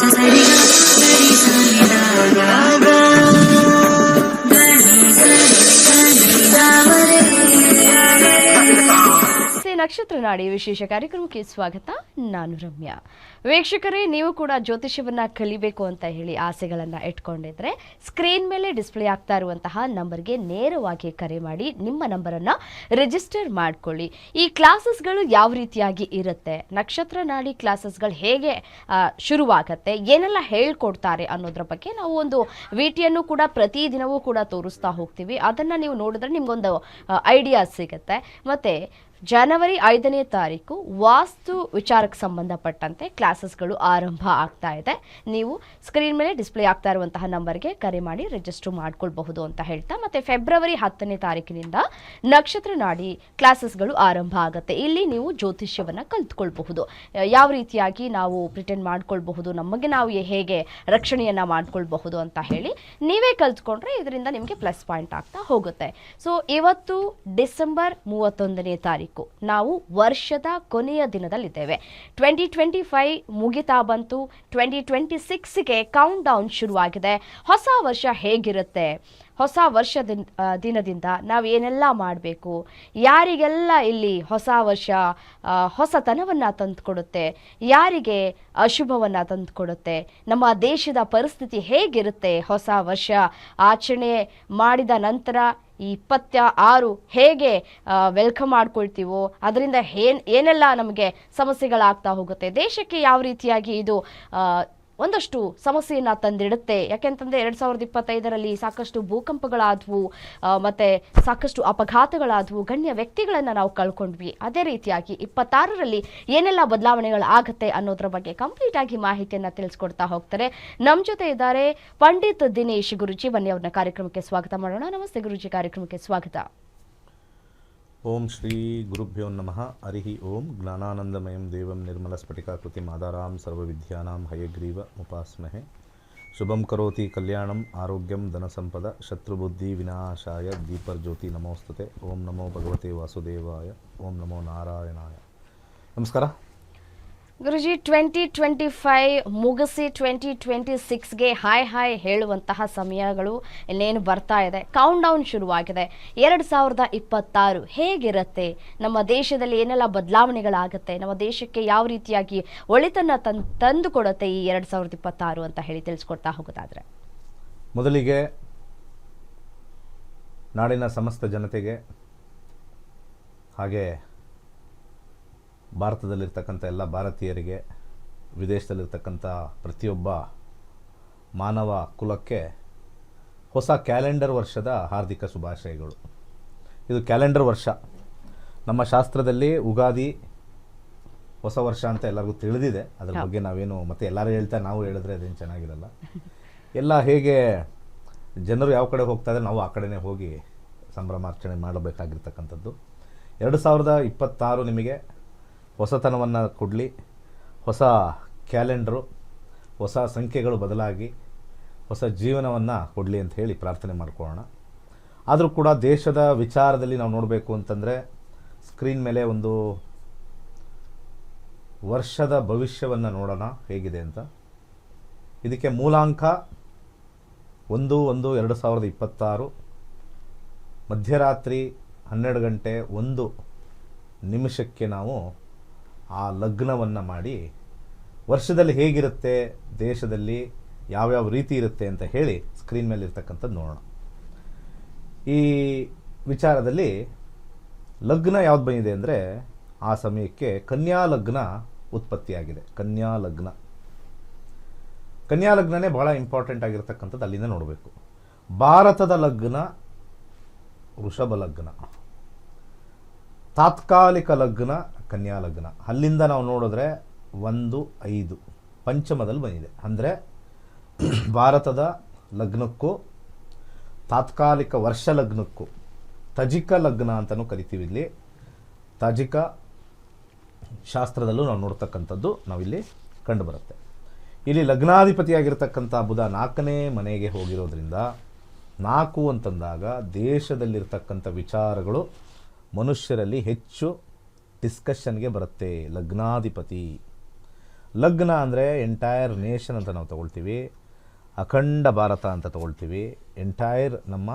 ಶ್ರೀ ನಕ್ಷತ್ರ ನಾಡಿ ವಿಶೇಷ ಕಾರ್ಯಕ್ರಮಕ್ಕೆ ಸ್ವಾಗತ, ನಾನು ರಮ್ಯಾ. ವೀಕ್ಷಕರೇ, ನೀವು ಕೂಡ ಜ್ಯೋತಿಷ್ಯವನ್ನು ಕಲಿಬೇಕು ಅಂತ ಹೇಳಿ ಆಸೆಗಳನ್ನು ಇಟ್ಕೊಂಡಿದ್ರೆ ಸ್ಕ್ರೀನ್ ಮೇಲೆ ಡಿಸ್ಪ್ಲೇ ಆಗ್ತಾ ಇರುವಂತಹ ನಂಬರ್ಗೆ ನೇರವಾಗಿ ಕರೆ ಮಾಡಿ, ನಿಮ್ಮ ನಂಬರನ್ನು ರಿಜಿಸ್ಟರ್ ಮಾಡ್ಕೊಳ್ಳಿ. ಈ ಕ್ಲಾಸಸ್ಗಳು ಯಾವ ರೀತಿಯಾಗಿ ಇರುತ್ತೆ? ನಕ್ಷತ್ರ ನಾಡಿ ಕ್ಲಾಸಸ್ಗಳು ಹೇಗೆ ಶುರುವಾಗತ್ತೆ? ಏನೆಲ್ಲ ಹೇಳ್ಕೊಡ್ತಾರೆ ಅನ್ನೋದ್ರ ಬಗ್ಗೆ ನಾವು ಒಂದು ವಿಟಿಯನ್ನು ಕೂಡ ಪ್ರತಿದಿನವೂ ಕೂಡ ತೋರಿಸ್ತಾ ಹೋಗ್ತೀವಿ. ಅದನ್ನ ನೀವು ನೋಡಿದ್ರೆ ನಿಮಗೊಂದು ಐಡಿಯಾ ಸಿಗುತ್ತೆ. ಮತ್ತೆ ಜನವರಿ ಐದನೇ ತಾರೀಕು ವಾಸ್ತು ವಿಚಾರಕ್ಕೆ ಸಂಬಂಧಪಟ್ಟಂತೆ ಕ್ಲಾಸಸ್ಗಳು ಆರಂಭ ಆಗ್ತಾ ಇದೆ. ನೀವು ಸ್ಕ್ರೀನ್ ಮೇಲೆ ಡಿಸ್ಪ್ಲೇ ಆಗ್ತಾ ಇರುವಂತಹ ನಂಬರ್ಗೆ ಕರೆ ಮಾಡಿ ರಿಜಿಸ್ಟರ್ ಮಾಡ್ಕೊಳ್ಬಹುದು ಅಂತ ಹೇಳ್ತಾ, ಮತ್ತೆ ಫೆಬ್ರವರಿ ಹತ್ತನೇ ತಾರೀಕಿನಿಂದ ನಕ್ಷತ್ರ ನಾಡಿ ಕ್ಲಾಸಸ್ಗಳು ಆರಂಭ ಆಗುತ್ತೆ. ಇಲ್ಲಿ ನೀವು ಜ್ಯೋತಿಷ್ಯವನ್ನು ಕಲ್ತ್ಕೊಳ್ಬಹುದು. ಯಾವ ರೀತಿಯಾಗಿ ನಾವು ಪ್ರಿಟೆಂಡ್ ಮಾಡ್ಕೊಳ್ಬಹುದು, ನಮಗೆ ನಾವು ಹೇಗೆ ರಕ್ಷಣೆಯನ್ನು ಮಾಡ್ಕೊಳ್ಬಹುದು ಅಂತ ಹೇಳಿ ನೀವೇ ಕಲ್ತ್ಕೊಂಡ್ರೆ ಇದರಿಂದ ನಿಮಗೆ ಪ್ಲಸ್ ಪಾಯಿಂಟ್ ಆಗ್ತಾ ಹೋಗುತ್ತೆ. ಸೊ ಇವತ್ತು ಡಿಸೆಂಬರ್ ಮೂವತ್ತೊಂದನೇ ತಾರೀಕು ನಾವು ವರ್ಷದ ಕೊನೆಯ ದಿನದಲ್ಲಿದ್ದೇವೆ. ಟ್ವೆಂಟಿ ಟ್ವೆಂಟಿ ಫೈವ್ ಮುಗಿತಾ ಬಂತು. ಟ್ವೆಂಟಿ ಟ್ವೆಂಟಿ ಸಿಕ್ಸ್ಗೆ ಕೌಂಟ್ ಡೌನ್ ಶುರುವಾಗಿದೆ. ಹೊಸ ವರ್ಷ ಹೇಗಿರುತ್ತೆ? ಹೊಸ ವರ್ಷದ ದಿನದಿಂದ ನಾವು ಏನೆಲ್ಲ ಮಾಡಬೇಕು? ಯಾರಿಗೆಲ್ಲ ಇಲ್ಲಿ ಹೊಸ ವರ್ಷ ಹೊಸತನವನ್ನು ಹೊಸತನವನ್ನು ತಂದುಕೊಡುತ್ತೆ? ಯಾರಿಗೆ ಅಶುಭವನ್ನು ತಂದುಕೊಡುತ್ತೆ? ನಮ್ಮ ದೇಶದ ಪರಿಸ್ಥಿತಿ ಹೇಗಿರುತ್ತೆ? ಹೊಸ ವರ್ಷ ಆಚರಣೆ ಮಾಡಿದ ನಂತರ ಈ ಇಪ್ಪತ್ತ ಆರು ಹೇಗೆ ವೆಲ್ಕಮ್ ಮಾಡ್ಕೊಳ್ತೀವೋ, ಅದರಿಂದ ಏನ್, ಏನೆಲ್ಲ ನಮಗೆ ಸಮಸ್ಯೆಗಳಾಗ್ತಾ ಹೋಗುತ್ತೆ. ದೇಶಕ್ಕೆ ಯಾವ ರೀತಿಯಾಗಿ ಇದು ಒಂದಷ್ಟು ಸಮಸ್ಯೆಯನ್ನು ತಂದಿಡುತ್ತೆ. ಯಾಕೆಂತಂದ್ರೆ ಎರಡು ಸಾವಿರದ ಇಪ್ಪತ್ತೈದರಲ್ಲಿ ಸಾಕಷ್ಟು ಭೂಕಂಪಗಳಾದವು ಮತ್ತು ಸಾಕಷ್ಟು ಅಪಘಾತಗಳಾದವು, ಗಣ್ಯ ವ್ಯಕ್ತಿಗಳನ್ನು ನಾವು ಕಳ್ಕೊಂಡ್ವಿ. ಅದೇ ರೀತಿಯಾಗಿ ಇಪ್ಪತ್ತಾರರಲ್ಲಿ ಏನೆಲ್ಲ ಬದಲಾವಣೆಗಳು ಆಗುತ್ತೆ ಅನ್ನೋದ್ರ ಬಗ್ಗೆ ಕಂಪ್ಲೀಟ್ ಆಗಿ ಮಾಹಿತಿಯನ್ನ ತಿಳಿಸ್ಕೊಡ್ತಾ ಹೋಗ್ತಾರೆ. ನಮ್ಮ ಜೊತೆ ಇದ್ದಾರೆ ಪಂಡಿತ್ ದಿನೇಶ್ ಗುರುಜಿ. ಬನ್ನಿ ಅವ್ರನ್ನ ಕಾರ್ಯಕ್ರಮಕ್ಕೆ ಸ್ವಾಗತ ಮಾಡೋಣ. ನಮಸ್ತೆ ಗುರುಜಿ, ಕಾರ್ಯಕ್ರಮಕ್ಕೆ ಸ್ವಾಗತ. ಓಂ ಶ್ರೀ ಗುರುಭ್ಯೋ ನಮಃ. ಹರಿ ಓಂ. ಜ್ಞಾನಾನಂದಮಯಂ ದೇವಂ ನಿರ್ಮಲಸ್ಫಟಿಕಾಕೃತಿ ಮಾದಾರಾಂ ಸರ್ವವಿದ್ಯಾನಾಂ ಹಯಗ್ರೀವ ಉಪಾಸ್ಮಹೆ ಶುಭಂ ಕರೋತಿ ಕಲ್ಯಾಣಂ ಆರೋಗ್ಯಂ ಧನಸಂಪದ ಶತ್ರುಬುದ್ಧಿ ವಿನಾಶಾಯ ದೀಪರ್ಜ್ಯೋತಿ ನಮೋಸ್ತುತೆ. ಓಂ ನಮೋ ಭಗವತೆ ವಾಸುದೇವಾಯ. ಓಂ ನಮೋ ನಾರಾಯಣಾಯ. ನಮಸ್ಕಾರ. ಗುರುಜಿ ಟ್ವೆಂಟಿ ಟ್ವೆಂಟಿ ಫೈವ್ ಮುಗಿಸಿ ಟ್ವೆಂಟಿ ಟ್ವೆಂಟಿ ಸಿಕ್ಸ್ಗೆ ಹಾಯ್ ಹಾಯ್ ಹೇಳುವಂತಹ ಸಮಯಗಳು ಇನ್ನೇನು ಬರ್ತಾ ಇದೆ. ಕೌಂಟ್ ಡೌನ್ ಶುರುವಾಗಿದೆ. ಎರಡು ಸಾವಿರದ ಇಪ್ಪತ್ತಾರು ಹೇಗಿರುತ್ತೆ? ನಮ್ಮ ದೇಶದಲ್ಲಿ ಏನೆಲ್ಲ ಬದಲಾವಣೆಗಳಾಗುತ್ತೆ? ನಮ್ಮ ದೇಶಕ್ಕೆ ಯಾವ ರೀತಿಯಾಗಿ ಒಳಿತನ್ನು ತನ್ ತಂದು ಕೊಡುತ್ತೆ ಈ ಎರಡು ಸಾವಿರದ ಇಪ್ಪತ್ತಾರು ಅಂತ ಹೇಳಿ ತಿಳಿಸ್ಕೊಡ್ತಾ ಹೋಗೋದಾದ್ರೆ. ಮೊದಲಿಗೆ ನಾಡಿನ ಸಮಸ್ತ ಜನತೆಗೆ ಹಾಗೆ ಭಾರತದಲ್ಲಿರ್ತಕ್ಕಂಥ ಎಲ್ಲ ಭಾರತೀಯರಿಗೆ ವಿದೇಶದಲ್ಲಿರ್ತಕ್ಕಂಥ ಪ್ರತಿಯೊಬ್ಬ ಮಾನವ ಕುಲಕ್ಕೆ ಹೊಸ ಕ್ಯಾಲೆಂಡರ್ ವರ್ಷದ ಹಾರ್ದಿಕ ಶುಭಾಶಯಗಳು. ಇದು ಕ್ಯಾಲೆಂಡರ್ ವರ್ಷ. ನಮ್ಮ ಶಾಸ್ತ್ರದಲ್ಲಿ ಉಗಾದಿ ಹೊಸ ವರ್ಷ ಅಂತ ಎಲ್ಲರಿಗೂ ತಿಳಿದಿದೆ. ಅದ್ರ ಬಗ್ಗೆ ನಾವೇನು ಮತ್ತೆ ಎಲ್ಲರೂ ಹೇಳ್ತಾ ನಾವು ಹೇಳಿದ್ರೆ ಅದೇನು ಚೆನ್ನಾಗಿರಲ್ಲ. ಎಲ್ಲ ಹೇಗೆ ಜನರು ಯಾವ ಕಡೆ ಹೋಗ್ತಾ ಇದ್ದಾರೆ ನಾವು ಆ ಕಡೆನೇ ಹೋಗಿ ಸಂಭ್ರಮಾಚರಣೆ ಮಾಡಬೇಕಾಗಿರ್ತಕ್ಕಂಥದ್ದು. ಎರಡು ಸಾವಿರದ ಇಪ್ಪತ್ತಾರು ನಿಮಗೆ ಹೊಸತನವನ್ನು ಕೊಡಲಿ, ಹೊಸ ಕ್ಯಾಲೆಂಡ್ರು, ಹೊಸ ಸಂಖ್ಯೆಗಳು ಬದಲಾಗಿ ಹೊಸ ಜೀವನವನ್ನು ಕೊಡಲಿ ಅಂತ ಹೇಳಿ ಪ್ರಾರ್ಥನೆ ಮಾಡ್ಕೊಳ್ಳೋಣ. ಆದರೂ ಕೂಡ ದೇಶದ ವಿಚಾರದಲ್ಲಿ ನಾವು ನೋಡಬೇಕು ಅಂತಂದರೆ ಸ್ಕ್ರೀನ್ ಮೇಲೆ ಒಂದು ವರ್ಷದ ಭವಿಷ್ಯವನ್ನು ನೋಡೋಣ ಹೇಗಿದೆ ಅಂತ. ಇದಕ್ಕೆ ಮೂಲಾಂಕ ಒಂದು ಒಂದು, ಎರಡು ಸಾವಿರದ ಇಪ್ಪತ್ತಾರು ಮಧ್ಯರಾತ್ರಿ ಹನ್ನೆರಡು ಗಂಟೆ ಒಂದು ನಿಮಿಷಕ್ಕೆ ನಾವು ಆ ಲಗ್ನವನ್ನು ಮಾಡಿ ವರ್ಷದಲ್ಲಿ ಹೇಗಿರುತ್ತೆ, ದೇಶದಲ್ಲಿ ಯಾವ್ಯಾವ ರೀತಿ ಇರುತ್ತೆ ಅಂತ ಹೇಳಿ ಸ್ಕ್ರೀನ್ ಮೇಲೆ ಇರ್ತಕ್ಕಂಥದ್ದು ನೋಡೋಣ. ಈ ವಿಚಾರದಲ್ಲಿ ಲಗ್ನ ಯಾವ್ದು ಬಂದಿದೆ ಅಂದರೆ ಆ ಸಮಯಕ್ಕೆ ಕನ್ಯಾ ಲಗ್ನ ಉತ್ಪತ್ತಿಯಾಗಿದೆ. ಕನ್ಯಾ ಲಗ್ನ. ಕನ್ಯಾ ಲಗ್ನನೇ ಬಹಳ ಇಂಪಾರ್ಟೆಂಟ್ ಆಗಿರ್ತಕ್ಕಂಥದ್ದು ಅಲ್ಲಿಂದ ನೋಡಬೇಕು. ಭಾರತದ ಲಗ್ನ, ವೃಷಭ ಲಗ್ನ. ತಾತ್ಕಾಲಿಕ ಲಗ್ನ ಕನ್ಯಾ ಲಗ್ನ ಅಲ್ಲಿಂದ ನಾವು ನೋಡಿದ್ರೆ ಒಂದು, ಐದು ಪಂಚಮದಲ್ಲಿ ಬಂದಿದೆ. ಅಂದರೆ ಭಾರತದ ಲಗ್ನಕ್ಕೂ, ತಾತ್ಕಾಲಿಕ ವರ್ಷ ಲಗ್ನಕ್ಕೂ, ತಜಿಕ ಲಗ್ನ ಅಂತಲೂ ಕರಿತೀವಿ ಇಲ್ಲಿ. ತಜಿಕ ಶಾಸ್ತ್ರದಲ್ಲೂ ನಾವು ನೋಡ್ತಕ್ಕಂಥದ್ದು ನಾವಿಲ್ಲಿ ಕಂಡುಬರುತ್ತೆ. ಇಲ್ಲಿ ಲಗ್ನಾಧಿಪತಿಯಾಗಿರ್ತಕ್ಕಂಥ ಬುಧ ನಾಲ್ಕನೇ ಮನೆಗೆ ಹೋಗಿರೋದ್ರಿಂದ ನಾಲ್ಕು ಅಂತಂದಾಗ ದೇಶದಲ್ಲಿರ್ತಕ್ಕಂಥ ವಿಚಾರಗಳು ಮನುಷ್ಯರಲ್ಲಿ ಹೆಚ್ಚು ಡಿಸ್ಕಷನ್ಗೆ ಬರುತ್ತೆ. ಲಗ್ನಾಧಿಪತಿ. ಲಗ್ನ ಅಂದರೆ ಎಂಟೈರ್ ನೇಷನ್ ಅಂತ ನಾವು ತಗೊಳ್ತೀವಿ. ಅಖಂಡ ಭಾರತ ಅಂತ ತಗೊಳ್ತೀವಿ. ಎಂಟೈರ್ ನಮ್ಮ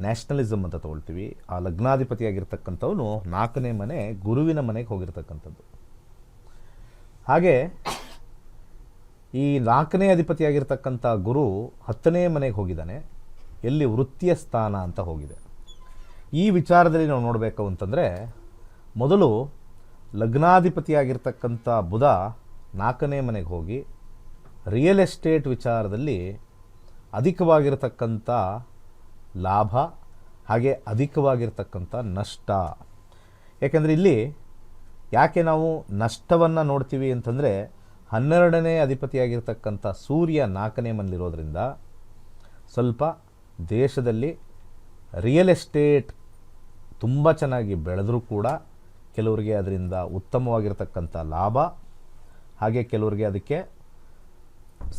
ನ್ಯಾಷನಲಿಸಮ್ ಅಂತ ತಗೊಳ್ತೀವಿ. ಆ ಲಗ್ನಾಧಿಪತಿಯಾಗಿರ್ತಕ್ಕಂಥವನು ನಾಲ್ಕನೇ ಮನೆ ಗುರುವಿನ ಮನೆಗೆ ಹೋಗಿರ್ತಕ್ಕಂಥದ್ದು. ಹಾಗೆ ಈ ನಾಲ್ಕನೇ ಅಧಿಪತಿಯಾಗಿರ್ತಕ್ಕಂಥ ಗುರು ಹತ್ತನೇ ಮನೆಗೆ ಹೋಗಿದ್ದಾನೆ. ಎಲ್ಲಿ ವೃತ್ತಿಯ ಸ್ಥಾನ ಅಂತ ಹೋಗಿದೆ. ಈ ವಿಚಾರದಲ್ಲಿ ನಾವು ನೋಡಬೇಕು ಅಂತಂದರೆ ಮೊದಲು ಲಗ್ನಾಧಿಪತಿಯಾಗಿರ್ತಕ್ಕಂಥ ಬುಧ ನಾಲ್ಕನೇ ಮನೆಗೆ ಹೋಗಿ ರಿಯಲ್ ಎಸ್ಟೇಟ್ ವಿಚಾರದಲ್ಲಿ ಅಧಿಕವಾಗಿರತಕ್ಕಂಥ ಲಾಭ ಹಾಗೆ ಅಧಿಕವಾಗಿರ್ತಕ್ಕಂಥ ನಷ್ಟ. ಯಾಕೆಂದರೆ ಇಲ್ಲಿ ಯಾಕೆ ನಾವು ನಷ್ಟವನ್ನು ನೋಡ್ತೀವಿ ಅಂತಂದರೆ ಹನ್ನೆರಡನೇ ಅಧಿಪತಿಯಾಗಿರ್ತಕ್ಕಂಥ ಸೂರ್ಯ ನಾಲ್ಕನೇ ಮನೆಯಲ್ಲಿರೋದ್ರಿಂದ ಸ್ವಲ್ಪ ದೇಶದಲ್ಲಿ ರಿಯಲ್ ಎಸ್ಟೇಟ್ ತುಂಬ ಚೆನ್ನಾಗಿ ಬೆಳೆದರೂ ಕೂಡ ಕೆಲವರಿಗೆ ಅದರಿಂದ ಉತ್ತಮವಾಗಿರ್ತಕ್ಕಂಥ ಲಾಭ, ಹಾಗೆ ಕೆಲವರಿಗೆ ಅದಕ್ಕೆ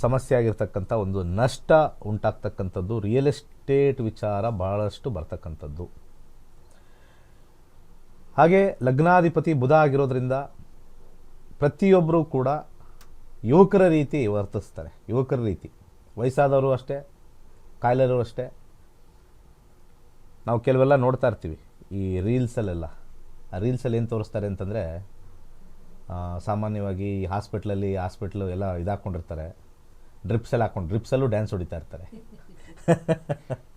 ಸಮಸ್ಯೆ ಆಗಿರ್ತಕ್ಕಂಥ ಒಂದು ನಷ್ಟ ಉಂಟಾಗ್ತಕ್ಕಂಥದ್ದು ರಿಯಲ್ ಎಸ್ಟೇಟ್ ವಿಚಾರ ಬಹಳಷ್ಟು ಬರ್ತಕ್ಕಂಥದ್ದು. ಹಾಗೆ ಲಗ್ನಾಧಿಪತಿ ಬುಧ ಆಗಿರೋದ್ರಿಂದ ಪ್ರತಿಯೊಬ್ಬರೂ ಕೂಡ ಯುವಕರ ರೀತಿ ವರ್ತಿಸ್ತಾರೆ. ಯುವಕರ ರೀತಿ. ವಯಸ್ಸಾದವರು ಅಷ್ಟೇ, ಕಾಯಿಲೆಯವರು ಅಷ್ಟೇ. ನಾವು ಕೆಲವೆಲ್ಲ ನೋಡ್ತಾ ಇರ್ತೀವಿ ಈ ರೀಲ್ಸಲ್ಲೆಲ್ಲ ಆ ರೀಲ್ಸಲ್ಲಿ ಏನು ತೋರಿಸ್ತಾರೆ ಅಂತಂದರೆ ಸಾಮಾನ್ಯವಾಗಿ ಹಾಸ್ಪಿಟ್ಲಲ್ಲಿ ಹಾಸ್ಪಿಟ್ಲು ಎಲ್ಲ ಇದಾಕೊಂಡಿರ್ತಾರೆ. ಡ್ರಿಪ್ಸ್ ಎಲ್ಲ ಹಾಕೊಂಡು ಡ್ರಿಪ್ಸಲ್ಲೂ ಡ್ಯಾನ್ಸ್ ಹೊಡಿತಾ ಇರ್ತಾರೆ.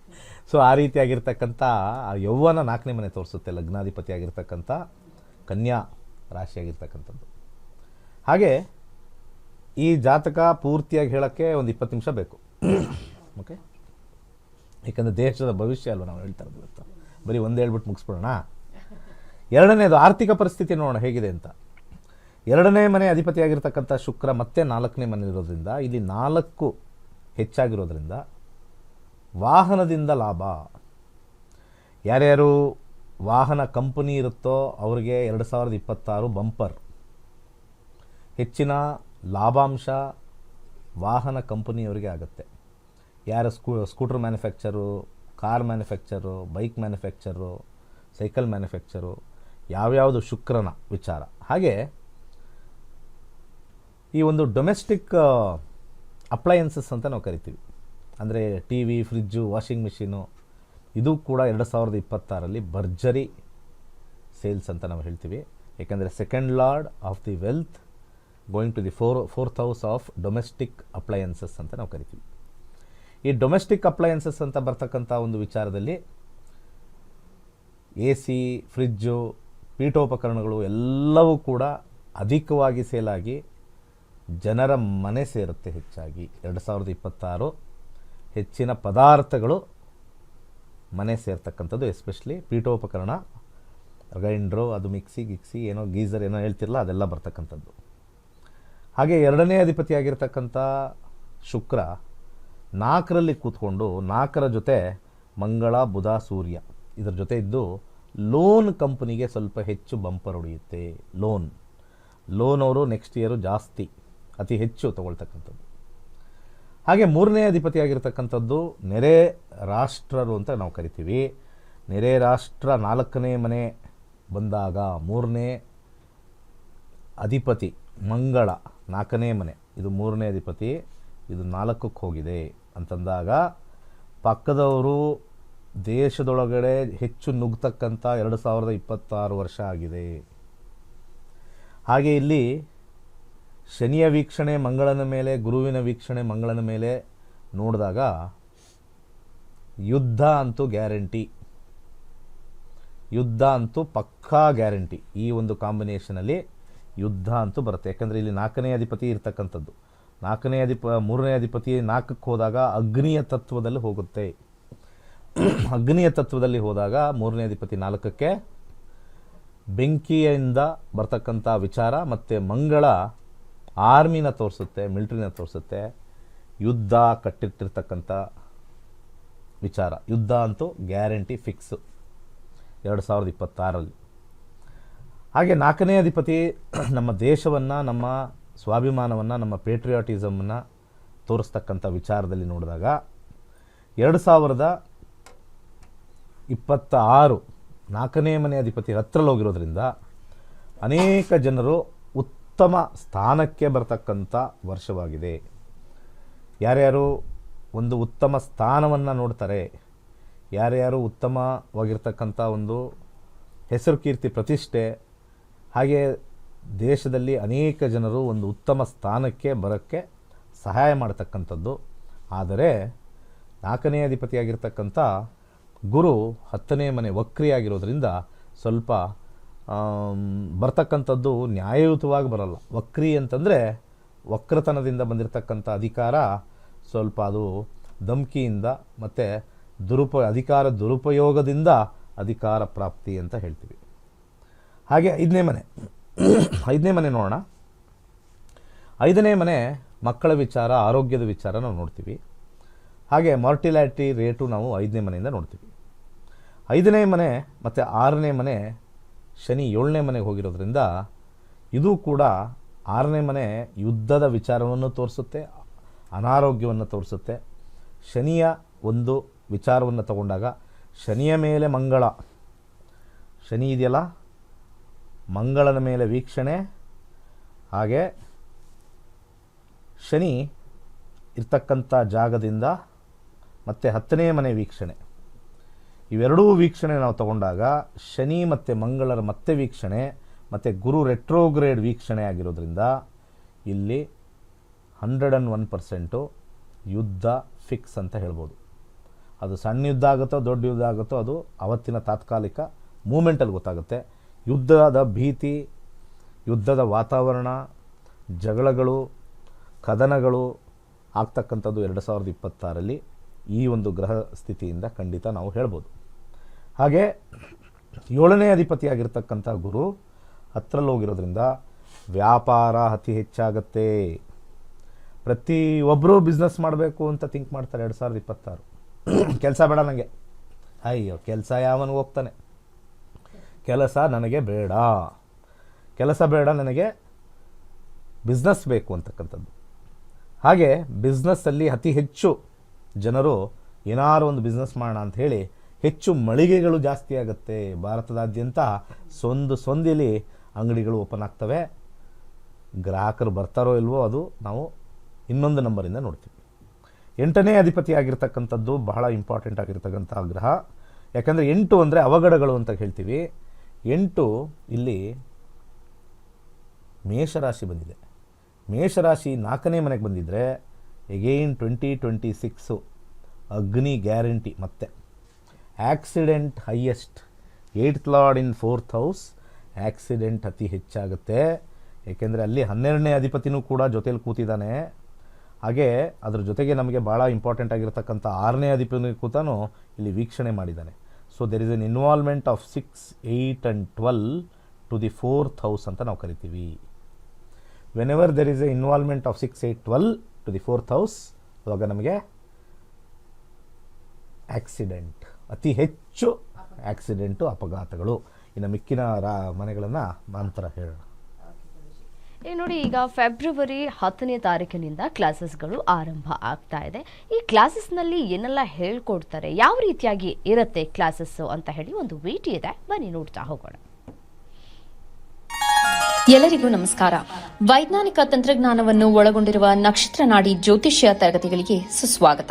ಸೊ ಆ ರೀತಿಯಾಗಿರ್ತಕ್ಕಂಥ, ಆ ಯೌವನ ನಾಲ್ಕನೇ ಮನೆ ತೋರಿಸುತ್ತೆ, ಲಗ್ನಾಧಿಪತಿ ಆಗಿರ್ತಕ್ಕಂಥ ಕನ್ಯಾ ರಾಶಿಯಾಗಿರ್ತಕ್ಕಂಥದ್ದು. ಹಾಗೆ, ಈ ಜಾತಕ ಪೂರ್ತಿಯಾಗಿ ಹೇಳೋಕ್ಕೆ ಒಂದು ಇಪ್ಪತ್ತು ನಿಮಿಷ ಬೇಕು. ಓಕೆ ಯಾಕಂದರೆ ದೇಶದ ಭವಿಷ್ಯ ಅಲ್ವ ನಾವು ಹೇಳ್ತಾ ಇರೋದು ಇವತ್ತು. ಬರೀ ಒಂದು ಹೇಳ್ಬಿಟ್ಟು ಮುಗಿಸ್ಬಿಡೋಣ. ಎರಡನೇದು ಆರ್ಥಿಕ ಪರಿಸ್ಥಿತಿ ನೋಡೋಣ ಹೇಗಿದೆ ಅಂತ. ಎರಡನೇ ಮನೆ ಅಧಿಪತಿಯಾಗಿರ್ತಕ್ಕಂಥ ಶುಕ್ರ ಮತ್ತೆ ನಾಲ್ಕನೇ ಮನೆ ಇರೋದ್ರಿಂದ ಇಲ್ಲಿ ನಾಲ್ಕು ಹೆಚ್ಚಾಗಿರೋದ್ರಿಂದ ವಾಹನದಿಂದ ಲಾಭ. ಯಾರ್ಯಾರು ವಾಹನ ಕಂಪನಿ ಇರುತ್ತೋ ಅವರಿಗೆ ಎರಡು ಸಾವಿರದ ಇಪ್ಪತ್ತಾರು ಬಂಪರ್. ಹೆಚ್ಚಿನ ಲಾಭಾಂಶ ವಾಹನ ಕಂಪನಿಯವರಿಗೆ ಆಗುತ್ತೆ. ಯಾರು ಸ್ಕೂ, scooter manufacture, car manufacture, bike manufacture, cycle manufacture ಯಾವ್ಯಾವುದು ಶುಕ್ರನ ವಿಚಾರ. ಹಾಗೆ ಈ ಒಂದು ಡೊಮೆಸ್ಟಿಕ್ ಅಪ್ಲಯನ್ಸಸ್ ಅಂತ ನಾವು ಕರಿತೀವಿ. ಅಂದರೆ T V fridge washing machine ಇದು ಕೂಡ ಎರಡು ಸಾವಿರದ ಇಪ್ಪತ್ತಾರಲ್ಲಿ ಭರ್ಜರಿ ಸೇಲ್ಸ್ ಅಂತ ನಾವು ಹೇಳ್ತೀವಿ. ಏಕೆಂದರೆ second lord of the wealth going to the four fourth house of domestic appliances ಅಂತ ನಾವು ಕರಿತೀವಿ. ಈ ಡೊಮೆಸ್ಟಿಕ್ ಅಪ್ಲಯನ್ಸಸ್ ಅಂತ ಬರ್ತಕ್ಕಂಥ ಒಂದು ವಿಚಾರದಲ್ಲಿ ಎ ಸಿ ಫ್ರಿಜ್ಜು ಪೀಠೋಪಕರಣಗಳು ಎಲ್ಲವೂ ಕೂಡ ಅಧಿಕವಾಗಿ ಸೇಲಾಗಿ ಜನರ ಮನೆ ಸೇರುತ್ತೆ ಹೆಚ್ಚಾಗಿ. ಎರಡು ಸಾವಿರದ ಇಪ್ಪತ್ತಾರು ಹೆಚ್ಚಿನ ಪದಾರ್ಥಗಳು ಮನೆ ಸೇರ್ತಕ್ಕಂಥದ್ದು, ಎಸ್ಪೆಷಲಿ ಪೀಠೋಪಕರಣ, ಗ್ರೈಂಡ್ರು, ಅದು ಮಿಕ್ಸಿ, ಗಿಕ್ಸಿ, ಏನೋ ಗೀಸರ್, ಏನೋ ಹೇಳ್ತಿರಲ್ಲ, ಅದೆಲ್ಲ ಬರ್ತಕ್ಕಂಥದ್ದು. ಹಾಗೆ ಎರಡನೇ ಅಧಿಪತಿಯಾಗಿರ್ತಕ್ಕಂಥ ಶುಕ್ರ ನಾಲ್ಕರಲ್ಲಿ ಕೂತ್ಕೊಂಡು ನಾಲ್ಕರ ಜೊತೆ ಮಂಗಳ, ಬುಧ, ಸೂರ್ಯ ಇದರ ಜೊತೆ ಇದ್ದು ಲೋನ್ ಕಂಪನಿಗೆ ಸ್ವಲ್ಪ ಹೆಚ್ಚು ಬಂಪರ್ ಹೊಡೆಯುತ್ತೆ. ಲೋನ್ ಲೋನ್ ಅವರು ನೆಕ್ಸ್ಟ್ ಇಯರು ಜಾಸ್ತಿ, ಅತಿ ಹೆಚ್ಚು ತಗೊಳ್ತಕ್ಕಂಥದ್ದು. ಹಾಗೆ ಮೂರನೇ ಅಧಿಪತಿಯಾಗಿರ್ತಕ್ಕಂಥದ್ದು ನೆರೆ ರಾಷ್ಟ್ರರು ಅಂತ ನಾವು ಕರಿತೀವಿ. ನೆರೆ ರಾಷ್ಟ್ರ ನಾಲ್ಕನೇ ಮನೆ ಬಂದಾಗ ಮೂರನೇ ಅಧಿಪತಿ ಮಂಗಳ ನಾಲ್ಕನೇ ಮನೆ, ಇದು ಮೂರನೇ ಅಧಿಪತಿ, ಇದು ನಾಲ್ಕಕ್ಕೆ ಹೋಗಿದೆ ಅಂತಂದಾಗ ಪಕ್ಕದವರು ದೇಶದೊಳಗಡೆ ಹೆಚ್ಚು ನುಗ್ತಕ್ಕಂಥ ಎರಡು ಸಾವಿರದ ಇಪ್ಪತ್ತಾರು ವರ್ಷ ಆಗಿದೆ. ಹಾಗೆ ಇಲ್ಲಿ ಶನಿಯ ವೀಕ್ಷಣೆ, ಮಂಗಳನ ಮೇಲೆ, ಗುರುವಿನ ವೀಕ್ಷಣೆ, ಮಂಗಳನ ಮೇಲೆ ನೋಡಿದಾಗ ಯುದ್ಧ ಅಂತೂ ಗ್ಯಾರಂಟಿ. ಯುದ್ಧ ಅಂತೂ ಪಕ್ಕಾ ಗ್ಯಾರಂಟಿ. ಈ ಒಂದು ಕಾಂಬಿನೇಷನಲ್ಲಿ ಯುದ್ಧ ಅಂತೂ ಬರುತ್ತೆ. ಯಾಕಂದರೆ ಇಲ್ಲಿ ನಾಲ್ಕನೇ ಅಧಿಪತಿ ಇರ್ತಕ್ಕಂಥದ್ದು. ನಾಲ್ಕನೇ ಅಧಿಪ, ಮೂರನೇ ಅಧಿಪತಿ ನಾಲ್ಕಕ್ಕೆ ಹೋದಾಗ ಅಗ್ನಿಯ ತತ್ವದಲ್ಲಿ ಹೋಗುತ್ತೆ. ಅಗ್ನಿಯ ತತ್ವದಲ್ಲಿ ಹೋದಾಗ ಮೂರನೇ ಅಧಿಪತಿ ನಾಲ್ಕಕ್ಕೆ ಬೆಂಕಿಯಿಂದ ಬರ್ತಕ್ಕಂಥ ವಿಚಾರ ಮತ್ತು ಮಂಗಳ ಆರ್ಮಿನ ತೋರಿಸುತ್ತೆ, ಮಿಲ್ಟ್ರಿನ ತೋರಿಸುತ್ತೆ, ಯುದ್ಧ ಕಟ್ಟಿಟ್ಟಿರ್ತಕ್ಕಂಥ ವಿಚಾರ. ಯುದ್ಧ ಅಂತೂ ಗ್ಯಾರಂಟಿ ಫಿಕ್ಸು ಎರಡು ಸಾವಿರದ ಇಪ್ಪತ್ತಾರಲ್ಲಿ. ಹಾಗೆ ನಾಲ್ಕನೇ ಅಧಿಪತಿ ನಮ್ಮ ದೇಶವನ್ನು, ನಮ್ಮ ಸ್ವಾಭಿಮಾನವನ್ನು, ನಮ್ಮ ಪೇಟ್ರಿಯಾಟಿಸಮನ್ನು ತೋರಿಸ್ತಕ್ಕಂಥ ವಿಚಾರದಲ್ಲಿ ನೋಡಿದಾಗ ಎರಡು ಸಾವಿರದ ಇಪ್ಪತ್ತ ಆರು ನಾಲ್ಕನೇ ಮನೆ ಅಧಿಪತಿ ಹತ್ರಲ್ಲಿ ಹೋಗಿರೋದ್ರಿಂದ ಅನೇಕ ಜನರು ಉತ್ತಮ ಸ್ಥಾನಕ್ಕೆ ಬರತಕ್ಕಂಥ ವರ್ಷವಾಗಿದೆ. ಯಾರ್ಯಾರು ಒಂದು ಉತ್ತಮ ಸ್ಥಾನವನ್ನು ನೋಡ್ತಾರೆ, ಯಾರ್ಯಾರು ಉತ್ತಮವಾಗಿರ್ತಕ್ಕಂಥ ಒಂದು ಹೆಸರು ಕೀರ್ತಿ ಪ್ರತಿಷ್ಠೆ, ಹಾಗೆ ದೇಶದಲ್ಲಿ ಅನೇಕ ಜನರು ಒಂದು ಉತ್ತಮ ಸ್ಥಾನಕ್ಕೆ ಬರೋಕ್ಕೆ ಸಹಾಯ ಮಾಡತಕ್ಕಂಥದ್ದು. ಆದರೆ ನಾಲ್ಕನೇ ಅಧಿಪತಿಯಾಗಿರ್ತಕ್ಕಂಥ ಗುರು ಹತ್ತನೇ ಮನೆ ವಕ್ರಿಯಾಗಿರೋದ್ರಿಂದ ಸ್ವಲ್ಪ ಬರ್ತಕ್ಕಂಥದ್ದು ನ್ಯಾಯಯುತವಾಗಿ ಬರಲ್ಲ. ವಕ್ರಿ ಅಂತಂದರೆ ವಕ್ರತನದಿಂದ ಬಂದಿರತಕ್ಕಂಥ ಅಧಿಕಾರ, ಸ್ವಲ್ಪ ಅದು ಧಮ್ಕಿಯಿಂದ ಮತ್ತು ದುರುಪ, ಅಧಿಕಾರ ದುರುಪಯೋಗದಿಂದ ಅಧಿಕಾರ ಪ್ರಾಪ್ತಿ ಅಂತ ಹೇಳ್ತೀವಿ. ಹಾಗೆ ಐದನೇ ಮನೆ. ಐದನೇ ಮನೆ ನೋಡೋಣ. ಐದನೇ ಮನೆ ಮಕ್ಕಳ ವಿಚಾರ, ಆರೋಗ್ಯದ ವಿಚಾರ ನಾವು ನೋಡ್ತೀವಿ. ಹಾಗೆ ಮಾರ್ಟಿಲ್ಯಾಟಿ ರೇಟು ನಾವು ಐದನೇ ಮನೆಯಿಂದ ನೋಡ್ತೀವಿ. ಐದನೇ ಮನೆ ಮತ್ತು ಆರನೇ ಮನೆ ಶನಿ ಏಳನೇ ಮನೆಗೆ ಹೋಗಿರೋದ್ರಿಂದ ಇದು ಕೂಡ ಆರನೇ ಮನೆ ಯುದ್ಧದ ವಿಚಾರವನ್ನು ತೋರಿಸುತ್ತೆ, ಅನಾರೋಗ್ಯವನ್ನು ತೋರಿಸುತ್ತೆ. ಶನಿಯ ಒಂದು ವಿಚಾರವನ್ನು ತಗೊಂಡಾಗ ಶನಿಯ ಮೇಲೆ ಮಂಗಳ. ಶನಿ ಇದೆಯಲ್ಲ? ಮಂಗಳನ ಮೇಲೆ ವೀಕ್ಷಣೆ. ಹಾಗೆ ಶನಿ ಇರ್ತಕ್ಕಂಥ ಜಾಗದಿಂದ ಮತ್ತು ಹತ್ತನೇ ಮನೆ ವೀಕ್ಷಣೆ. ಇವೆರಡೂ ವೀಕ್ಷಣೆ ನಾವು ತಗೊಂಡಾಗ ಶನಿ ಮತ್ತು ಮಂಗಳರ ಮತ್ತೆ ವೀಕ್ಷಣೆ, ಮತ್ತು ಗುರು ರೆಟ್ರೋಗ್ರೇಡ್ ವೀಕ್ಷಣೆ ಆಗಿರೋದ್ರಿಂದ ಇಲ್ಲಿ ಹಂಡ್ರೆಡ್ ಆ್ಯಂಡ್ ಒನ್ ಪರ್ಸೆಂಟು ಯುದ್ಧ ಫಿಕ್ಸ್ ಅಂತ ಹೇಳ್ಬೋದು. ಅದು ಸಣ್ಣ ಯುದ್ಧ ಆಗುತ್ತೋ ದೊಡ್ಡ ಯುದ್ಧ ಆಗುತ್ತೋ ಅದು ಅವತ್ತಿನ ತಾತ್ಕಾಲಿಕ ಮೂಮೆಂಟಲ್ಲಿ ಗೊತ್ತಾಗುತ್ತೆ. ಯುದ್ಧದ ಭೀತಿ, ಯುದ್ಧದ ವಾತಾವರಣ, ಜಗಳಗಳು, ಕದನಗಳು ಆಗ್ತಕ್ಕಂಥದ್ದು ಎರಡು ಸಾವಿರದ ಇಪ್ಪತ್ತಾರಲ್ಲಿ ಈ ಒಂದು ಗ್ರಹ ಸ್ಥಿತಿಯಿಂದ ಖಂಡಿತ ನಾವು ಹೇಳ್ಬೋದು. ಹಾಗೆ ಏಳನೇ ಅಧಿಪತಿಯಾಗಿರ್ತಕ್ಕಂಥ ಗುರು ಹತ್ತರಲ್ಲಿ ಹೋಗಿರೋದ್ರಿಂದ ವ್ಯಾಪಾರ ಅತಿ ಹೆಚ್ಚಾಗತ್ತೆ. ಒಬ್ಬರು ಬಿಸ್ನೆಸ್ ಮಾಡಬೇಕು ಅಂತ ಥಿಂಕ್ ಮಾಡ್ತಾರೆ ಎರಡು ಸಾವಿರದ ಇಪ್ಪತ್ತಾರು. ಕೆಲಸ ಬೇಡ ನನಗೆ ಅಯ್ಯೋ, ಕೆಲಸ ಯಾವನು ಹೋಗ್ತಾನೆ. ಕೆಲಸ ನನಗೆ ಬೇಡ. ಕೆಲಸ ಬೇಡ ನನಗೆ ಬಿಸ್ನೆಸ್ ಬೇಕು ಅಂತಕ್ಕಂಥದ್ದು. ಹಾಗೆ ಬಿಸ್ನೆಸ್ಸಲ್ಲಿ ಅತಿ ಹೆಚ್ಚು ಜನರು ಏನಾರು ಒಂದು ಬಿಸ್ನೆಸ್ ಮಾಡೋಣ ಅಂತ ಹೇಳಿ ಹೆಚ್ಚು ಮಳಿಗೆಗಳು ಜಾಸ್ತಿ ಆಗುತ್ತೆ. ಭಾರತದಾದ್ಯಂತ ಸೊಂದು ಸೊಂದಿಲಿ ಅಂಗಡಿಗಳು ಓಪನ್ ಆಗ್ತವೆ. ಗ್ರಾಹಕರು ಬರ್ತಾರೋ ಇಲ್ವೋ ಅದು ನಾವು ಇನ್ನೊಂದು ನಂಬರಿಂದ ನೋಡ್ತೀವಿ. ಎಂಟನೇ ಅಧಿಪತಿ ಆಗಿರ್ತಕ್ಕಂಥದ್ದು ಬಹಳ ಇಂಪಾರ್ಟೆಂಟ್ ಆಗಿರ್ತಕ್ಕಂಥ ಗ್ರಹ. ಯಾಕಂದರೆ ಎಂಟು ಅಂದರೆ ಅವಘಡಗಳು ಅಂತ ಹೇಳ್ತೀವಿ. ಎಂಟು ಇಲ್ಲಿ ಮೇಷರಾಶಿ ಬಂದಿದೆ. ಮೇಷರಾಶಿ ನಾಲ್ಕನೇ ಮನೆಗೆ ಬಂದಿದ್ದರೆ ಎಗೈನ್ ಟ್ವೆಂಟಿ ಟ್ವೆಂಟಿ ಸಿಕ್ಸು ಅಗ್ನಿ ಗ್ಯಾರಂಟಿ ಮತ್ತೆ. Accident highest. Eight lord in fourth house, accident ಅತಿ ಹೆಚ್ಚಾಗುತ್ತೆ. ಏಕೆಂದರೆ ಅಲ್ಲಿ ಹನ್ನೆರಡನೇ ಅಧಿಪತಿನೂ ಕೂಡ ಜೊತೆಯಲ್ಲಿ ಕೂತಿದ್ದಾನೆ. ಹಾಗೆ ಅದ್ರ ಜೊತೆಗೆ ನಮಗೆ ಭಾಳ ಇಂಪಾರ್ಟೆಂಟ್ ಆಗಿರತಕ್ಕಂಥ ಆರನೇ ಅಧಿಪತಿ ಕೂತಾನು ಇಲ್ಲಿ ವೀಕ್ಷಣೆ ಮಾಡಿದ್ದಾನೆ. So there is an involvement of six eight and twelve to the fourth house ಅಂತ ನಾವು ಕರಿತೀವಿ. Whenever there is a involvement of six eight twelve to the fourth house ಅವಾಗ ನಮಗೆ ಆಕ್ಸಿಡೆಂಟ್ ಅತಿ ಹೆಚ್ಚು ಆಕ್ಸಿಡೆಂಟು ಅಪಘಾತಗಳು. ಇನ್ನು ಮಿಕ್ಕಿನ ರಾ ಮನೆಗಳನ್ನು ನಂತರ ಹೇಳೋಣ. ಈಗ ನೋಡಿ ಈಗ ಫೆಬ್ರವರಿ ಹತ್ತನೇ ತಾರೀಕಿನಿಂದ ಕ್ಲಾಸಸ್ಗಳು ಆರಂಭ ಆಗ್ತಾ ಇದೆ. ಈ ಕ್ಲಾಸಸ್ನಲ್ಲಿ ಏನೆಲ್ಲ ಹೇಳ್ಕೊಡ್ತಾರೆ ಯಾವ ರೀತಿಯಾಗಿ ಇರುತ್ತೆ ಕ್ಲಾಸಸ್ಸು ಅಂತ ಹೇಳಿ ಒಂದು ವಿಟಿ ಇದೆ. ಬನ್ನಿ ನೋಡ್ತಾ ಹೋಗೋಣ. ಎಲ್ಲರಿಗೂ ನಮಸ್ಕಾರ. ವೈಜ್ಞಾನಿಕ ತಂತ್ರಜ್ಞಾನವನ್ನು ಒಳಗೊಂಡಿರುವ ನಕ್ಷತ್ರ ನಾಡಿ ಜ್ಯೋತಿಷ್ಯ ತರಗತಿಗಳಿಗೆ ಸುಸ್ವಾಗತ.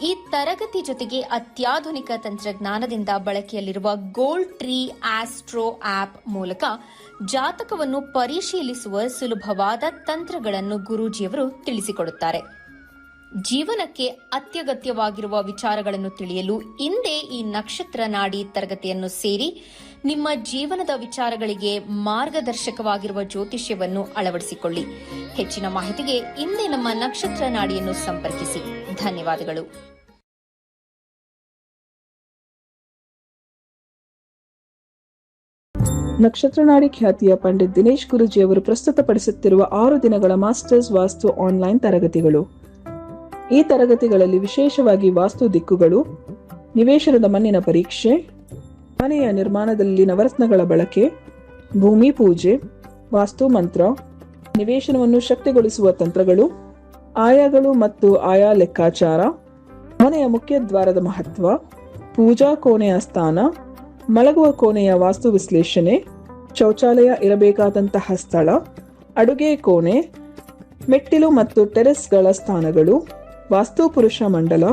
ಈ ತರಗತಿ ಜೊತೆಗೆ ಅತ್ಯಾಧುನಿಕ ತಂತ್ರಜ್ಞಾನದಿಂದ ಬಳಕೆಯಲ್ಲಿರುವ ಗೋಲ್ಡ್ ಟ್ರೀ ಆಸ್ಟ್ರೋ ಆಪ್ ಮೂಲಕ ಜಾತಕವನ್ನು ಪರಿಶೀಲಿಸುವ ಸುಲಭವಾದ ತಂತ್ರಗಳನ್ನು ಗುರೂಜಿಯವರು ತಿಳಿಸಿಕೊಡುತ್ತಾರೆ. ಜೀವನಕ್ಕೆ ಅತ್ಯಗತ್ಯವಾಗಿರುವ ವಿಚಾರಗಳನ್ನು ತಿಳಿಯಲು ಇಂದೇ ಈ ನಕ್ಷತ್ರ ನಾಡಿ ತರಗತಿಯನ್ನು ಸೇರಿ ನಿಮ್ಮ ಜೀವನದ ವಿಚಾರಗಳಿಗೆ ಮಾರ್ಗದರ್ಶಕವಾಗಿರುವ ಜ್ಯೋತಿಷ್ಯವನ್ನು ಅಳವಡಿಸಿಕೊಳ್ಳಿ. ಹೆಚ್ಚಿನ ಮಾಹಿತಿಗೆ ಇಂದೇ ನಮ್ಮ ನಕ್ಷತ್ರ ನಾಡಿಯನ್ನು ಸಂಪರ್ಕಿಸಿ. ಧನ್ಯವಾದಗಳು. ನಕ್ಷತ್ರನಾಡಿ ಖ್ಯಾತಿಯ ಪಂಡಿತ್ ದಿನೇಶ್ ಗುರುಜಿಯವರು ಪ್ರಸ್ತುತಪಡಿಸುತ್ತಿರುವ ಆರು ದಿನಗಳ ಮಾಸ್ಟರ್ಸ್ ವಾಸ್ತು ಆನ್ಲೈನ್ ತರಗತಿಗಳು. ಈ ತರಗತಿಗಳಲ್ಲಿ ವಿಶೇಷವಾಗಿ ವಾಸ್ತು ದಿಕ್ಕುಗಳು, ನಿವೇಶನದ ಮಣ್ಣಿನ ಪರೀಕ್ಷೆ ಮನೆಯ ನಿರ್ಮಾಣದಲ್ಲಿ ನವರತ್ನಗಳ ಬಳಕೆ, ಭೂಮಿ ಪೂಜೆ, ವಾಸ್ತು ಮಂತ್ರ, ನಿವೇಶನವನ್ನು ಶಕ್ತಿಗೊಳಿಸುವ ತಂತ್ರಗಳು, ಆಯಾಗಳು ಮತ್ತು ಆಯಾ ಲೆಕ್ಕಾಚಾರ, ಮನೆಯ ಮುಖ್ಯ ದ್ವಾರದ ಮಹತ್ವ, ಪೂಜಾ ಕೋಣೆಯ ಸ್ಥಾನ, ಮಲಗುವ ಕೋಣೆಯ ವಾಸ್ತು ವಿಶ್ಲೇಷಣೆ, ಶೌಚಾಲಯ ಇರಬೇಕಾದಂತಹ ಸ್ಥಳ, ಅಡುಗೆ ಕೋಣೆ, ಮೆಟ್ಟಿಲು ಮತ್ತು ಟೆರೆಸ್ಗಳ ಸ್ಥಾನಗಳು ವಾಸ್ತು ಪುರುಷ ಮಂಡಲ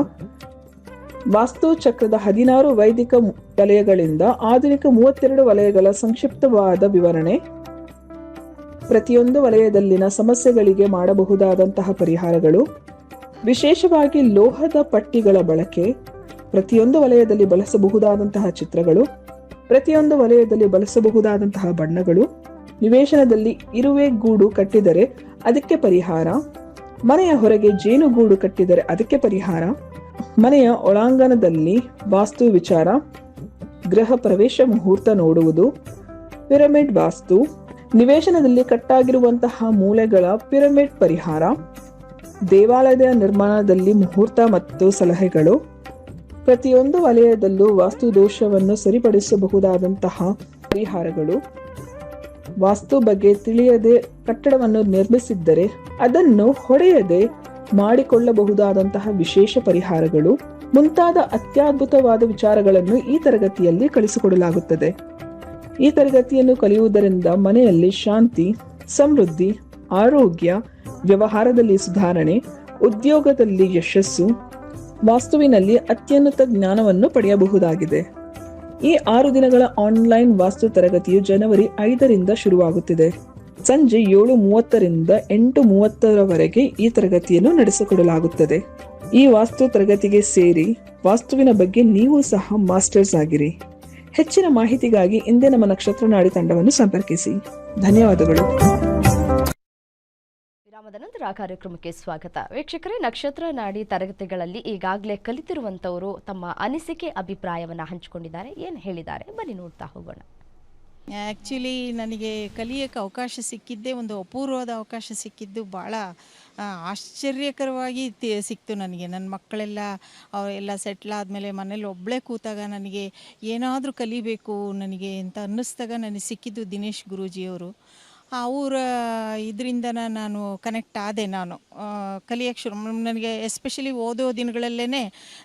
ವಾಸ್ತು ಚಕ್ರದ ಹದಿನಾರು ವೈದಿಕ ವಲಯಗಳಿಂದ ಆಧುನಿಕ ಮೂವತ್ತೆರಡು ವಲಯಗಳ ಸಂಕ್ಷಿಪ್ತವಾದ ವಿವರಣೆ. ಪ್ರತಿಯೊಂದು ವಲಯದಲ್ಲಿನ ಸಮಸ್ಯೆಗಳಿಗೆ ಮಾಡಬಹುದಾದಂತಹ ಪರಿಹಾರಗಳು. ವಿಶೇಷವಾಗಿ ಲೋಹದ ಪಟ್ಟಿಗಳ ಬಳಕೆ. ಪ್ರತಿಯೊಂದು ವಲಯದಲ್ಲಿ ಬಳಸಬಹುದಾದಂತಹ ಚಿತ್ರಗಳು. ಪ್ರತಿಯೊಂದು ವಲಯದಲ್ಲಿ ಬಳಸಬಹುದಾದಂತಹ ಬಣ್ಣಗಳು. ನಿವೇಶನದಲ್ಲಿ ಇರುವೆ ಗೂಡು ಕಟ್ಟಿದರೆ ಅದಕ್ಕೆ ಪರಿಹಾರ. ಮನೆಯ ಹೊರಗೆ ಜೇನುಗೂಡು ಕಟ್ಟಿದರೆ ಅದಕ್ಕೆ ಪರಿಹಾರ. ಮನೆಯ ಒಳಾಂಗಣದಲ್ಲಿ ವಾಸ್ತು ವಿಚಾರ, ಗೃಹ ಪ್ರವೇಶ ಮುಹೂರ್ತ ನೋಡುವುದು, ಪಿರಮಿಡ್ ವಾಸ್ತು, ನಿವೇಶನದಲ್ಲಿ ಕಟ್ಟಾಗಿರುವಂತಹ ಮೂಲೆಗಳ ಪಿರಮಿಡ್ ಪರಿಹಾರ, ದೇವಾಲಯದ ನಿರ್ಮಾಣದಲ್ಲಿ ಮುಹೂರ್ತ ಮತ್ತು ಸಲಹೆಗಳು, ಪ್ರತಿಯೊಂದು ವಲಯದಲ್ಲೂ ವಾಸ್ತು ದೋಷವನ್ನು ಸರಿಪಡಿಸಬಹುದಾದಂತಹ ಪರಿಹಾರಗಳು. ವಾಸ್ತು ಬಗ್ಗೆ ತಿಳಿಯದೆ ಕಟ್ಟಡವನ್ನು ನಿರ್ಮಿಸಿದ್ದರೆ ಅದನ್ನು ಹೊಡೆಯದೆ ಮಾಡಿಕೊಳ್ಳಬಹುದಾದಂತಹ ವಿಶೇಷ ಪರಿಹಾರಗಳು, ಮುಂತಾದ ಅತ್ಯದ್ಭುತವಾದ ವಿಚಾರಗಳನ್ನು ಈ ತರಗತಿಯಲ್ಲಿ ಕಲಿಸಿಕೊಡಲಾಗುತ್ತದೆ. ಈ ತರಗತಿಯನ್ನು ಕಲಿಯುವುದರಿಂದ ಮನೆಯಲ್ಲಿ ಶಾಂತಿ, ಸಮೃದ್ಧಿ, ಆರೋಗ್ಯ, ವ್ಯವಹಾರದಲ್ಲಿ ಸುಧಾರಣೆ, ಉದ್ಯೋಗದಲ್ಲಿ ಯಶಸ್ಸು, ವಾಸ್ತುವಿನಲ್ಲಿ ಅತ್ಯುನ್ನತ ಜ್ಞಾನವನ್ನು ಪಡೆಯಬಹುದಾಗಿದೆ. ಈ ಆರು ದಿನಗಳ ಆನ್ಲೈನ್ ವಾಸ್ತು ತರಗತಿಯು ಜನವರಿ ಐದರಿಂದ ಶುರುವಾಗುತ್ತಿದೆ. ಸಂಜೆ ಏಳು ಮೂವತ್ತರಿಂದ ಎಂಟು ಮೂವತ್ತರವರೆಗೆ ಈ ತರಗತಿಯನ್ನು ನಡೆಸಿಕೊಡಲಾಗುತ್ತದೆ. ಈ ವಾಸ್ತು ತರಗತಿಗೆ ಸೇರಿ ವಾಸ್ತುವಿನ ಬಗ್ಗೆ ನೀವು ಸಹ ಮಾಸ್ಟರ್ಸ್ ಆಗಿರಿ. ಹೆಚ್ಚಿನ ಮಾಹಿತಿಗಾಗಿ ಇಂದೇ ನಮ್ಮ ನಕ್ಷತ್ರ ನಾಡಿ ತಂಡವನ್ನು ಸಂಪರ್ಕಿಸಿ. ಧನ್ಯವಾದಗಳು. ವಿರಾಮದ ನಂತರ ಕಾರ್ಯಕ್ರಮಕ್ಕೆ ಸ್ವಾಗತ. ವೀಕ್ಷಕರೇ, ನಕ್ಷತ್ರ ನಾಡಿ ತರಗತಿಗಳಲ್ಲಿ ಈಗಾಗಲೇ ಕಲಿತಿರುವಂತವರು ತಮ್ಮ ಅನಿಸಿಕೆ, ಅಭಿಪ್ರಾಯವನ್ನು ಹಂಚಿಕೊಂಡಿದ್ದಾರೆ. ಏನು ಹೇಳಿದ್ದಾರೆ? ಬನ್ನಿ ನೋಡ್ತಾ ಹೋಗೋಣ. ಆ್ಯಕ್ಚುಲಿ ನನಗೆ ಕಲಿಯೋಕ್ಕೆ ಅವಕಾಶ ಸಿಕ್ಕಿದ್ದೇ ಒಂದು ಅಪೂರ್ವವಾದ ಅವಕಾಶ ಸಿಕ್ಕಿದ್ದು ಭಾಳ ಆಶ್ಚರ್ಯಕರವಾಗಿ ಸಿಕ್ತು ನನಗೆ. ನನ್ನ ಮಕ್ಕಳೆಲ್ಲ, ಅವರೆಲ್ಲ ಸೆಟ್ಲ್ ಆದಮೇಲೆ ಮನೇಲಿ ಒಬ್ಬಳೇ ಕೂತಾಗ ನನಗೆ ಏನಾದರೂ ಕಲಿಬೇಕು ನನಗೆ ಅಂತ ಅನ್ನಿಸ್ದಾಗ ನನಗೆ ಸಿಕ್ಕಿದ್ದು ದಿನೇಶ್ ಗುರೂಜಿಯವರು. ಅವರ ಇದರಿಂದ ನಾನು ಕನೆಕ್ಟ್ ಆದೆ ನಾನು. ಕಲಿಯೋಕ್ಕೆ ಶುರು ನನಗೆ ಎಸ್ಪೆಷಲಿ ಓದೋ ದಿನಗಳಲ್ಲೇ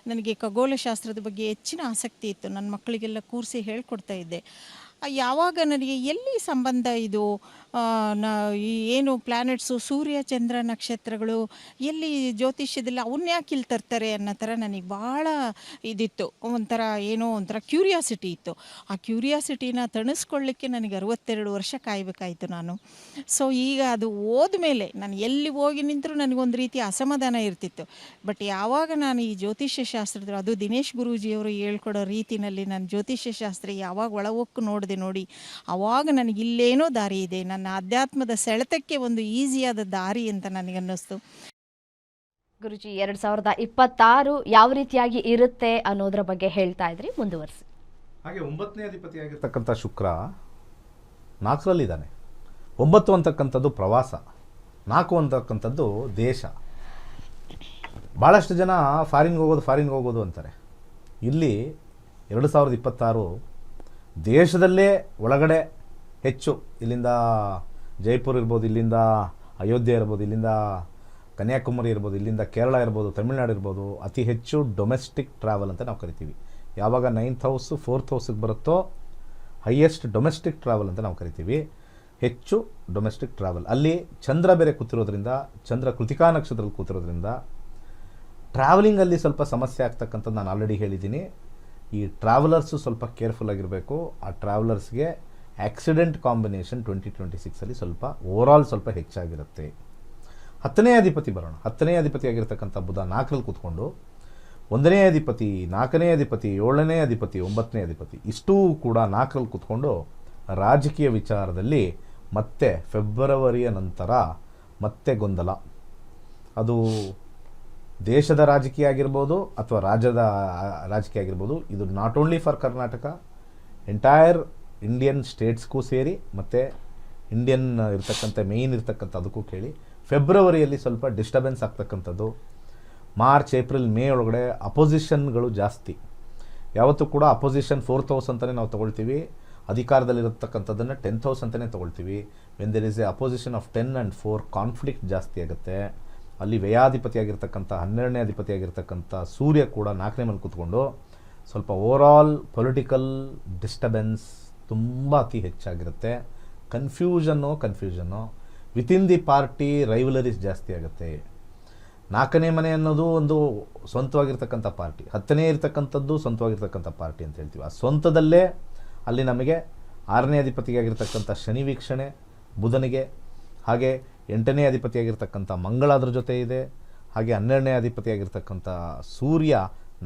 ನನಗೆ ಖಗೋಳಶಾಸ್ತ್ರದ ಬಗ್ಗೆ ಹೆಚ್ಚಿನ ಆಸಕ್ತಿ ಇತ್ತು. ನನ್ನ ಮಕ್ಕಳಿಗೆಲ್ಲ ಕೂರಿಸಿ ಹೇಳ್ಕೊಡ್ತಾ ಇದ್ದೆ. ಯಾವಾಗ ನನಗೆ ಎಲ್ಲಿ ಸಂಬಂಧ ಇದು? ನ ಏನು ಪ್ಲ್ಯಾನೆಟ್ಸು ಸೂರ್ಯ, ಚಂದ್ರ ನಕ್ಷತ್ರಗಳು, ಎಲ್ಲಿ ಜ್ಯೋತಿಷ್ಯದಲ್ಲಿ ಅವನ್ನ ಯಾಕೆ ಇಲ್ಲಿ ತರ್ತಾರೆ ಅನ್ನೋ ಥರ ನನಗೆ ಭಾಳ ಇದಿತ್ತು. ಒಂಥರ ಏನೋ ಒಂಥರ ಕ್ಯೂರಿಯಾಸಿಟಿ ಇತ್ತು. ಆ ಕ್ಯೂರಿಯಾಸಿಟಿನ ತಣಿಸ್ಕೊಳ್ಳಿಕ್ಕೆ ನನಗೆ ಅರವತ್ತೆರಡು ವರ್ಷ ಕಾಯಬೇಕಾಯಿತು ನಾನು. ಸೊ ಈಗ ಅದು ಹೋದ್ಮೇಲೆ ನಾನು ಎಲ್ಲಿ ಹೋಗಿ ನಿಂತರೂ ನನಗೊಂದು ರೀತಿ ಅಸಮಾಧಾನ ಇರ್ತಿತ್ತು. ಬಟ್ ಯಾವಾಗ ನಾನು ಈ ಜ್ಯೋತಿಷ್ಯ ಶಾಸ್ತ್ರದ, ಅದು ದಿನೇಶ್ ಗುರೂಜಿಯವರು ಹೇಳ್ಕೊಡೋ ರೀತಿಯಲ್ಲಿ ನಾನು ಜ್ಯೋತಿಷ್ಯ ಶಾಸ್ತ್ರ ಯಾವಾಗ ಒಳಹೊಕ್ಕು ನೋಡಿದೆ ನೋಡಿ ಆವಾಗ ನನಗೆ ಇಲ್ಲೇನೋ ದಾರಿ ಇದೆ. ನನ್ನ ಅಧ್ಯಾತ್ಮದ ಸೆಳೆತಕ್ಕೆ ಒಂದು ಈಸಿಯಾದ ದಾರಿ ಅಂತ ನನಗೆ ಅನ್ನಿಸ್ತು. ಗುರುಜಿ ಎರಡು ಸಾವಿರದ ಇಪ್ಪತ್ತಾರು ಯಾವ ರೀತಿಯಾಗಿ ಇರುತ್ತೆ ಅನ್ನೋದ್ರ ಬಗ್ಗೆ ಹೇಳ್ತಾ ಇದ್ರಿ ಮುಂದುವರಿಸಿ. ಹಾಗೆ ಒಂಬತ್ತನೇ ಅಧಿಪತಿಯಾಗಿರ್ತಕ್ಕಂಥ ಶುಕ್ರ ನಾಲ್ಕರಲ್ಲಿದ್ದಾನೆ. ಒಂಬತ್ತು ಅಂತಕ್ಕಂಥದ್ದು ಪ್ರವಾಸ ನಾಲ್ಕು ಅಂತಕ್ಕಂಥದ್ದು ದೇಶ. ಭಾಳಷ್ಟು ಜನ ಫಾರಿನ್ಗೆ ಹೋಗೋದು ಫಾರಿನ್ಗೆ ಹೋಗೋದು ಅಂತಾರೆ. ಇಲ್ಲಿ ಎರಡು ಸಾವಿರದ ಇಪ್ಪತ್ತಾರು ದೇಶದಲ್ಲೇ ಒಳಗಡೆ ಹೆಚ್ಚು. ಇಲ್ಲಿಂದ ಜೈಪುರ್ ಇರ್ಬೋದು, ಇಲ್ಲಿಂದ ಅಯೋಧ್ಯೆ ಇರ್ಬೋದು, ಇಲ್ಲಿಂದ ಕನ್ಯಾಕುಮಾರಿ ಇರ್ಬೋದು, ಇಲ್ಲಿಂದ ಕೇರಳ ಇರ್ಬೋದು, ತಮಿಳ್ನಾಡು ಇರ್ಬೋದು, ಅತಿ ಹೆಚ್ಚು ಡೊಮೆಸ್ಟಿಕ್ ಟ್ರಾವೆಲ್ ಅಂತ ನಾವು ಕರಿತೀವಿ. ಯಾವಾಗ ನೈನ್ತ್ ಹೌಸು ಫೋರ್ತ್ ಹೌಸಿಗೆ ಬರುತ್ತೋ ಹೈಯೆಸ್ಟ್ ಡೊಮೆಸ್ಟಿಕ್ ಟ್ರಾವೆಲ್ ಅಂತ ನಾವು ಕರಿತೀವಿ. ಹೆಚ್ಚು ಡೊಮೆಸ್ಟಿಕ್ ಟ್ರಾವೆಲ್ ಅಲ್ಲಿ ಚಂದ್ರ ಬೇರೆ ಕೂತಿರೋದ್ರಿಂದ, ಚಂದ್ರ ಕೃತಿಕಾ ನಕ್ಷತ್ರದಲ್ಲಿ ಕೂತಿರೋದ್ರಿಂದ ಟ್ರಾವೆಲಿಂಗಲ್ಲಿ ಸ್ವಲ್ಪ ಸಮಸ್ಯೆ ಆಗ್ತಕ್ಕಂಥದ್ದು ನಾನು ಆಲ್ರೆಡಿ ಹೇಳಿದ್ದೀನಿ. ಈ ಟ್ರಾವೆಲರ್ಸು ಸ್ವಲ್ಪ ಕೇರ್ಫುಲ್ ಆಗಿರಬೇಕು. ಆ ಟ್ರಾವೆಲರ್ಸ್ಗೆ ಆಕ್ಸಿಡೆಂಟ್ ಕಾಂಬಿನೇಷನ್ ಟ್ವೆಂಟಿ ಟ್ವೆಂಟಿ ಸಿಕ್ಸಲ್ಲಿ ಸ್ವಲ್ಪ ಓವರಾಲ್ ಸ್ವಲ್ಪ ಹೆಚ್ಚಾಗಿರುತ್ತೆ. ಹತ್ತನೇ ಅಧಿಪತಿ ಬರೋಣ. ಹತ್ತನೇ ಅಧಿಪತಿ ಆಗಿರ್ತಕ್ಕಂಥ ಬುಧ ನಾಲ್ಕರಲ್ಲಿ ಕೂತ್ಕೊಂಡು ಒಂದನೇ ಅಧಿಪತಿ, ನಾಲ್ಕನೇ ಅಧಿಪತಿ, ಏಳನೇ ಅಧಿಪತಿ, ಒಂಬತ್ತನೇ ಅಧಿಪತಿ ಇಷ್ಟೂ ಕೂಡ ನಾಲ್ಕರಲ್ಲಿ ಕೂತ್ಕೊಂಡು ರಾಜಕೀಯ ವಿಚಾರದಲ್ಲಿ ಮತ್ತೆ ಫೆಬ್ರವರಿಯ ನಂತರ ಮತ್ತೆ ಗೊಂದಲ. ಅದು ದೇಶದ ರಾಜಕೀಯ ಆಗಿರ್ಬೋದು ಅಥವಾ ರಾಜ್ಯದ ರಾಜಕೀಯ ಆಗಿರ್ಬೋದು. ಇದು not only for Karnataka entire Indian ಸ್ಟೇಟ್ಸ್ಗೂ ಸೇರಿ ಮತ್ತು ಇಂಡಿಯನ್ ಇರ್ತಕ್ಕಂಥ ಮೇಯ್ನ್ ಇರ್ತಕ್ಕಂಥ ಅದಕ್ಕೂ ಕೇಳಿ. ಫೆಬ್ರವರಿಯಲ್ಲಿ ಸ್ವಲ್ಪ ಡಿಸ್ಟರ್ಬೆನ್ಸ್ ಆಗ್ತಕ್ಕಂಥದ್ದು. ಮಾರ್ಚ್ ಏಪ್ರಿಲ್ ಮೇ ಒಳಗಡೆ ಅಪೋಸಿಷನ್ಗಳು ಜಾಸ್ತಿ. ಯಾವತ್ತೂ ಕೂಡ ಅಪೋಸಿಷನ್ ಫೋರ್ತ್ ಹೌಸ್ ಅಂತಲೇ ನಾವು ತೊಗೊಳ್ತೀವಿ. ಅಧಿಕಾರದಲ್ಲಿರತಕ್ಕಂಥದ್ದನ್ನು ಟೆಂತ್ ಹೌಸ್ ಅಂತಲೇ ತೊಗೊಳ್ತೀವಿ. When there is a opposition of ten and four conflict ಜಾಸ್ತಿ ಆಗುತ್ತೆ. ಅಲ್ಲಿ ವ್ಯಯಾಧಿಪತಿಯಾಗಿರ್ತಕ್ಕಂಥ, ಹನ್ನೆರಡನೇ ಅಧಿಪತಿಯಾಗಿರ್ತಕ್ಕಂಥ ಸೂರ್ಯ ಕೂಡ ನಾಲ್ಕನೇ ಮೇಲೆ ಕೂತ್ಕೊಂಡು ಸ್ವಲ್ಪ ಓವರಾಲ್ ಪೊಲಿಟಿಕಲ್ ಡಿಸ್ಟರ್ಬೆನ್ಸ್ ತುಂಬ ಅತಿ ಹೆಚ್ಚಾಗಿರುತ್ತೆ. Confusion confusion within the party rivalries ಜಾಸ್ತಿ ಆಗುತ್ತೆ. ನಾಲ್ಕನೇ ಮನೆ ಅನ್ನೋದು ಒಂದು ಸ್ವಂತವಾಗಿರ್ತಕ್ಕಂಥ ಪಾರ್ಟಿ ಹತ್ತನೇ ಇರ್ತಕ್ಕಂಥದ್ದು ಸ್ವಂತವಾಗಿರ್ತಕ್ಕಂಥ ಪಾರ್ಟಿ ಅಂತ ಹೇಳ್ತೀವಿ. ಆ ಸ್ವಂತದಲ್ಲೇ ಅಲ್ಲಿ ನಮಗೆ ಆರನೇ ಅಧಿಪತಿಯಾಗಿರ್ತಕ್ಕಂಥ ಶನಿ ವೀಕ್ಷಣೆ, ಬುಧನಿಗೆ, ಹಾಗೆ ಎಂಟನೇ ಅಧಿಪತಿಯಾಗಿರ್ತಕ್ಕಂಥ ಮಂಗಳ ಅದರ ಜೊತೆ ಇದೆ, ಹಾಗೆ ಹನ್ನೆರಡನೇ ಅಧಿಪತಿಯಾಗಿರ್ತಕ್ಕಂಥ ಸೂರ್ಯ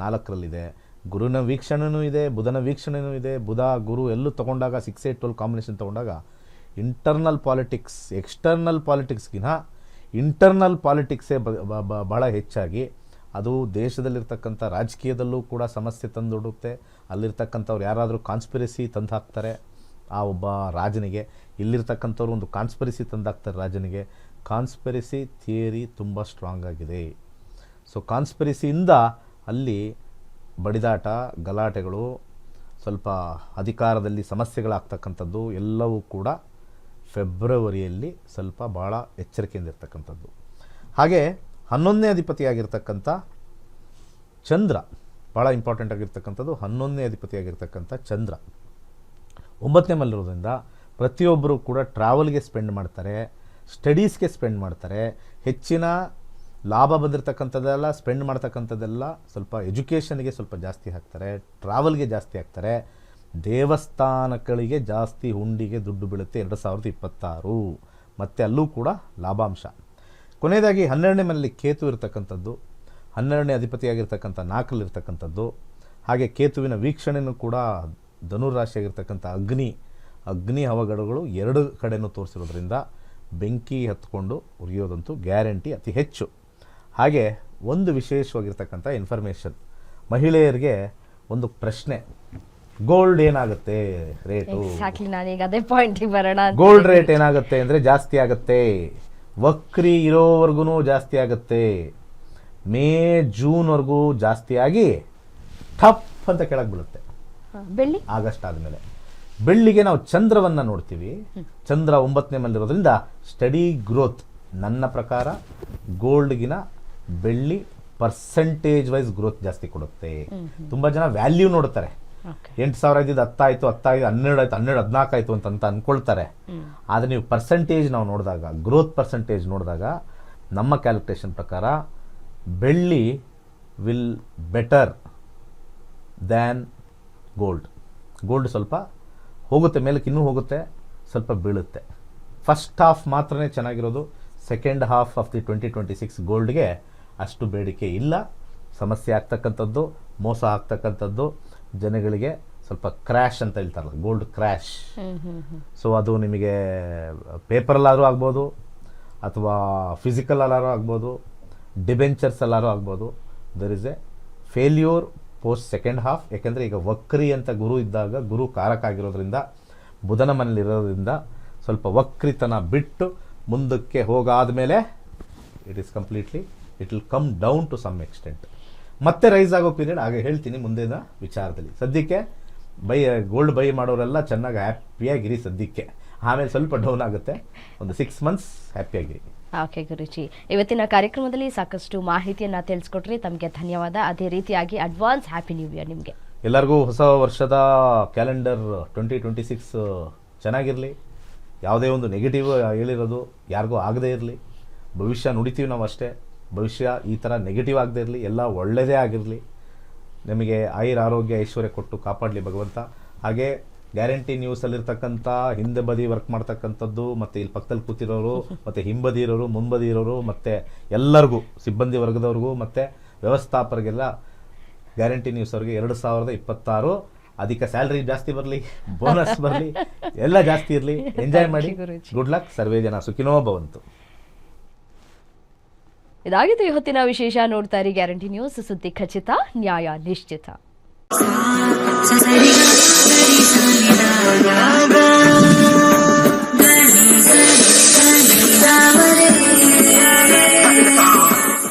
ನಾಲ್ಕರಲ್ಲಿದೆ. ಗುರುನ ವೀಕ್ಷಣೆನೂ ಇದೆ, ಬುಧನ ವೀಕ್ಷಣೆನೂ ಇದೆ. ಬುಧ ಗುರು ಎಲ್ಲೂ ತೊಗೊಂಡಾಗ ಸಿಕ್ಸ್ ಏಟ್ ಟ್ವೆಲ್ ಕಾಂಬಿನೇಷನ್ ತೊಗೊಂಡಾಗ ಇಂಟರ್ನಲ್ ಪಾಲಿಟಿಕ್ಸ್ ಎಕ್ಸ್ಟರ್ನಲ್ ಪಾಲಿಟಿಕ್ಸ್ಗಿನ ಇಂಟರ್ನಲ್ ಪಾಲಿಟಿಕ್ಸೇ ಬಹಳ ಹೆಚ್ಚಾಗಿ. ಅದು ದೇಶದಲ್ಲಿರ್ತಕ್ಕಂಥ ರಾಜಕೀಯದಲ್ಲೂ ಕೂಡ ಸಮಸ್ಯೆ ತಂದೊಡುತ್ತೆ ಅಲ್ಲಿರ್ತಕ್ಕಂಥವ್ರು ಯಾರಾದರೂ ಕಾನ್ಸ್ಪಿರಸಿ ತಂದು ಹಾಕ್ತಾರೆ ಆ ಒಬ್ಬ ರಾಜನಿಗೆ. ಇಲ್ಲಿರ್ತಕ್ಕಂಥವ್ರು ಒಂದು ಕಾನ್ಸ್ಪಿರಸಿ ತಂದು ಹಾಕ್ತಾರೆ ರಾಜನಿಗೆ. ಕಾನ್ಸ್ಪಿರಸಿ ಥಿಯರಿ ತುಂಬ ಸ್ಟ್ರಾಂಗ್ ಆಗಿದೆ. ಸೊ ಕಾನ್ಸ್ಪಿರಸಿಯಿಂದ ಅಲ್ಲಿ ಬಡಿದಾಟ, ಗಲಾಟೆಗಳು, ಸ್ವಲ್ಪ ಅಧಿಕಾರದಲ್ಲಿ ಸಮಸ್ಯೆಗಳಾಗ್ತಕ್ಕಂಥದ್ದು ಎಲ್ಲವೂ ಕೂಡ ಫೆಬ್ರವರಿಯಲ್ಲಿ ಸ್ವಲ್ಪ ಭಾಳ ಎಚ್ಚರಿಕೆಯಿಂದ ಇರ್ತಕ್ಕಂಥದ್ದು. ಹಾಗೆ ಹನ್ನೊಂದನೇ ಅಧಿಪತಿಯಾಗಿರ್ತಕ್ಕಂಥ ಚಂದ್ರ ಭಾಳ ಇಂಪಾರ್ಟೆಂಟ್ ಆಗಿರ್ತಕ್ಕಂಥದ್ದು ಹನ್ನೊಂದನೇ ಅಧಿಪತಿಯಾಗಿರ್ತಕ್ಕಂಥ ಚಂದ್ರ. ಒಂಬತ್ತನೇ ಮಲ್ಲಿರೋದ್ರಿಂದ ಪ್ರತಿಯೊಬ್ಬರು ಕೂಡ ಟ್ರಾವೆಲ್ಗೆ ಸ್ಪೆಂಡ್ ಮಾಡ್ತಾರೆ ಸ್ಟಡೀಸ್ಗೆ ಸ್ಪೆಂಡ್ ಮಾಡ್ತಾರೆ, ಹೆಚ್ಚಿನ ಲಾಭ ಬಂದಿರತಕ್ಕಂಥದ್ದೆಲ್ಲ ಸ್ಪೆಂಡ್ ಮಾಡ್ತಕ್ಕಂಥದ್ದೆಲ್ಲ ಸ್ವಲ್ಪ ಎಜುಕೇಷನ್ಗೆ ಸ್ವಲ್ಪ ಜಾಸ್ತಿ ಹಾಕ್ತಾರೆ ಟ್ರಾವೆಲ್ಗೆ ಜಾಸ್ತಿ ಹಾಕ್ತಾರೆ. ದೇವಸ್ಥಾನಗಳಿಗೆ ಜಾಸ್ತಿ ಹುಂಡಿಗೆ ದುಡ್ಡು ಬೀಳುತ್ತೆ ಎರಡು ಸಾವಿರದ ಇಪ್ಪತ್ತಾರು. ಮತ್ತು ಅಲ್ಲೂ ಕೂಡ ಲಾಭಾಂಶ. ಕೊನೆಯದಾಗಿ ಹನ್ನೆರಡನೇ ಮನೆಯಲ್ಲಿ ಕೇತು ಇರತಕ್ಕಂಥದ್ದು, ಹನ್ನೆರಡನೇ ಅಧಿಪತಿಯಾಗಿರ್ತಕ್ಕಂಥ ನಾಲ್ಕಲ್ಲಿರ್ತಕ್ಕಂಥದ್ದು ಹಾಗೆ ಕೇತುವಿನ ವೀಕ್ಷಣೆಯೂ ಕೂಡ ಧನುರಾಶಿಯಾಗಿರ್ತಕ್ಕಂಥ ಅಗ್ನಿ ಅಗ್ನಿ ಅವಘಡಗಳು ಎರಡು ಕಡೆನೂ ತೋರಿಸಿರೋದ್ರಿಂದ ಬೆಂಕಿ ಹತ್ಕೊಂಡು ಉರಿಯೋದಂತೂ ಗ್ಯಾರಂಟಿ ಅತಿ ಹೆಚ್ಚು. ಹಾಗೆ ಒಂದು ವಿಶೇಷವಾಗಿರ್ತಕ್ಕಂಥ ಇನ್ಫಾರ್ಮೇಷನ್ ಮಹಿಳೆಯರಿಗೆ ಒಂದು ಪ್ರಶ್ನೆ ಗೋಲ್ಡ್ ಏನಾಗುತ್ತೆ ರೇಟು ಎಕ್ಸಾಕ್ಟ್ಲಿ ನಾನೀಗ ಅದೇ ಪಾಯಿಂಟಿಗೆ ಬರೋಣ ಅಂತ ಗೋಲ್ಡ್ ರೇಟ್ ಏನಾಗುತ್ತೆ ಅಂದರೆ ಜಾಸ್ತಿ ಆಗುತ್ತೆ. ವಕ್ರಿ ಇರೋವರೆಗೂ ಜಾಸ್ತಿ ಆಗುತ್ತೆ. ಮೇ ಜೂನ್ವರೆಗೂ ಜಾಸ್ತಿ ಆಗಿ ಟಪ್ ಅಂತ ಕೆಳಗೆ ಬೀಳುತ್ತೆ. ಬೆಳ್ಳಿ? ಆಗಸ್ಟ್ ಆದಮೇಲೆ. ಬೆಳ್ಳಿಗೆ ನಾವು ಚಂದ್ರವನ್ನು ನೋಡ್ತೀವಿ. ಚಂದ್ರ ಒಂಬತ್ತನೇ ಮಲ್ಲಿರೋದ್ರಿಂದ ಸ್ಟಡಿ ಗ್ರೋತ್ ನನ್ನ ಪ್ರಕಾರ ಗೋಲ್ಡ್ಗಿನ ಬೆಳ್ಳಿ ಪರ್ಸೆಂಟೇಜ್ ವೈಸ್ ಗ್ರೋತ್ ಜಾಸ್ತಿ ಕೊಡುತ್ತೆ. ತುಂಬ ಜನ ವ್ಯಾಲ್ಯೂ ನೋಡ್ತಾರೆ. ಎಂಟು ಸಾವಿರ ಇದ್ದಿದ್ದು ಹತ್ತಾಯ್ತು ಹತ್ತಾಯ್ತು ಹನ್ನೆರಡು ಆಯ್ತು ಹನ್ನೆರಡು ಹದಿನಾಲ್ಕು ಆಯ್ತು ಅಂತ ಅಂತ ಅನ್ಕೊಳ್ತಾರೆ. ಆದರೆ ನೀವು ಪರ್ಸೆಂಟೇಜ್ ನಾವು ನೋಡಿದಾಗ ಗ್ರೋತ್ ಪರ್ಸೆಂಟೇಜ್ ನೋಡಿದಾಗ ನಮ್ಮ ಕ್ಯಾಲ್ಕುಲೇಷನ್ ಪ್ರಕಾರ ಬೆಳ್ಳಿ will better than gold gold ಸ್ವಲ್ಪ ಹೋಗುತ್ತೆ ಮೇಲಕ್ಕೆ ಇನ್ನೂ ಹೋಗುತ್ತೆ ಸ್ವಲ್ಪ ಬೀಳುತ್ತೆ. ಫಸ್ಟ್ ಹಾಫ್ ಮಾತ್ರನೇ ಚೆನ್ನಾಗಿರೋದು second half of the twenty twenty six ಗೋಲ್ಡ್ಗೆ ಅಷ್ಟು ಬೇಡಿಕೆ ಇಲ್ಲ. ಸಮಸ್ಯೆ ಆಗ್ತಕ್ಕಂಥದ್ದು ಮೋಸ ಆಗ್ತಕ್ಕಂಥದ್ದು ಜನಗಳಿಗೆ ಸ್ವಲ್ಪ ಕ್ರ್ಯಾಶ್ ಅಂತ ಹೇಳ್ತಾರಲ್ಲ ಗೋಲ್ಡ್ ಕ್ರ್ಯಾಶ್ ಸೊ ಅದು ನಿಮಗೆ ಪೇಪರಲ್ಲಾದರೂ ಆಗ್ಬೋದು ಅಥವಾ ಫಿಸಿಕಲ್ ಅಲ್ಲಾದ್ರೂ ಆಗ್ಬೋದು ಡಿಬೆಂಚರ್ಸ್ ಎಲ್ಲಾರು ಆಗ್ಬೋದು. There is a failure post second half ಯಾಕೆಂದರೆ ಈಗ ವಕ್ರಿ ಅಂತ ಗುರು ಇದ್ದಾಗ ಗುರು ಕಾರಕ ಆಗಿರೋದ್ರಿಂದ ಬುಧನ ಮನೇಲಿರೋದ್ರಿಂದ ಸ್ವಲ್ಪ ವಕ್ರಿತನ ಬಿಟ್ಟು ಮುಂದಕ್ಕೆ ಹೋಗಾದ ಮೇಲೆ it is completely it will come down to some extent ಮತ್ತೆ ರೈಸ್ ಆಗೋ ಪೀರಿಯಡ್ ಆಗ ಹೇಳ್ತೀನಿ ಮುಂದಿನ ವಿಚಾರದಲ್ಲಿ. ಸದ್ಯಕ್ಕೆ ಬೈ ಗೋಲ್ಡ್ ಬೈ ಮಾಡೋರೆಲ್ಲ ಚೆನ್ನಾಗಿ ಹ್ಯಾಪಿಯಾಗಿರಿ ಸದ್ಯಕ್ಕೆ. ಆಮೇಲೆ ಸ್ವಲ್ಪ ಡೌನ್ ಆಗುತ್ತೆ. ಒಂದು ಸಿಕ್ಸ್ ಮಂತ್ಸ್ ಹ್ಯಾಪಿಯಾಗಿರಿ ಓಕೆ ಗುರುಜಿ. ಇವತ್ತಿನ ಕಾರ್ಯಕ್ರಮದಲ್ಲಿ ಸಾಕಷ್ಟು ಮಾಹಿತಿಯನ್ನು ತಿಳಿಸ್ಕೊಟ್ರಿ. ತಮಗೆ ಧನ್ಯವಾದ. ಅದೇ ರೀತಿಯಾಗಿ ಅಡ್ವಾನ್ಸ್ ಹ್ಯಾಪಿ ನ್ಯೂ ಇಯರ್ ನಿಮಗೆ. ಎಲ್ಲರಿಗೂ ಹೊಸ ವರ್ಷದ ಕ್ಯಾಲೆಂಡರ್ ಟ್ವೆಂಟಿ ಟ್ವೆಂಟಿ ಸಿಕ್ಸ್ ಚೆನ್ನಾಗಿರಲಿ. ಯಾವುದೇ ಒಂದು ನೆಗೆಟಿವ್ ಹೇಳಿರೋದು ಯಾರಿಗೂ ಆಗದೇ ಇರಲಿ. ಭವಿಷ್ಯ ನುಡಿತೀವಿ ನಾವು ಅಷ್ಟೇ ಭವಿಷ್ಯ ಈ ಥರ ನೆಗೆಟಿವ್ ಆಗದೇ ಇರಲಿ ಎಲ್ಲ ಒಳ್ಳೆಯದೇ ಆಗಿರಲಿ ನಿಮಗೆ ಆಯುರ ಆರೋಗ್ಯ ಐಶ್ವರ್ಯ ಕೊಟ್ಟು ಕಾಪಾಡಲಿ ಭಗವಂತ. ಹಾಗೆ ಗ್ಯಾರಂಟಿ ನ್ಯೂಸಲ್ಲಿರ್ತಕ್ಕಂಥ ಹಿಂದೆ ಬದಿ ವರ್ಕ್ ಮಾಡ್ತಕ್ಕಂಥದ್ದು ಮತ್ತು ಇಲ್ಲಿ ಪಕ್ಕದಲ್ಲಿ ಕೂತಿರೋರು ಮತ್ತು ಹಿಂಬದಿ ಇರೋರು ಮುಂಬದಿ ಇರೋರು ಮತ್ತು ಎಲ್ಲರಿಗೂ ಸಿಬ್ಬಂದಿ ವರ್ಗದವ್ರಿಗೂ ಮತ್ತು ವ್ಯವಸ್ಥಾಪಕರಿಗೆಲ್ಲ ಗ್ಯಾರಂಟಿ ನ್ಯೂಸ್ ಅವ್ರಿಗೆ ಎರಡು ಸಾವಿರದ ಇಪ್ಪತ್ತಾರು. ಅದಕ್ಕೆ ಸ್ಯಾಲ್ರಿ ಜಾಸ್ತಿ ಬರಲಿ ಬೋನಸ್ ಬರಲಿ ಎಲ್ಲ ಜಾಸ್ತಿ ಇರಲಿ ಎಂಜಾಯ್ ಮಾಡಿ. ಗುಡ್ ಲಕ್ ಸರ್ವೇ ಜನ ಸುಖಿನೋ ಭವಂತು. ಇದಾಗಿತ್ತು ಇವತ್ತಿನ ವಿಶೇಷ ನೋಡ್ತಾ ಇರಿ ಗ್ಯಾರಂಟಿ ನ್ಯೂಸ್ ಸುದ್ದಿ ಖಚಿತ ನ್ಯಾಯ ನಿಶ್ಚಿತ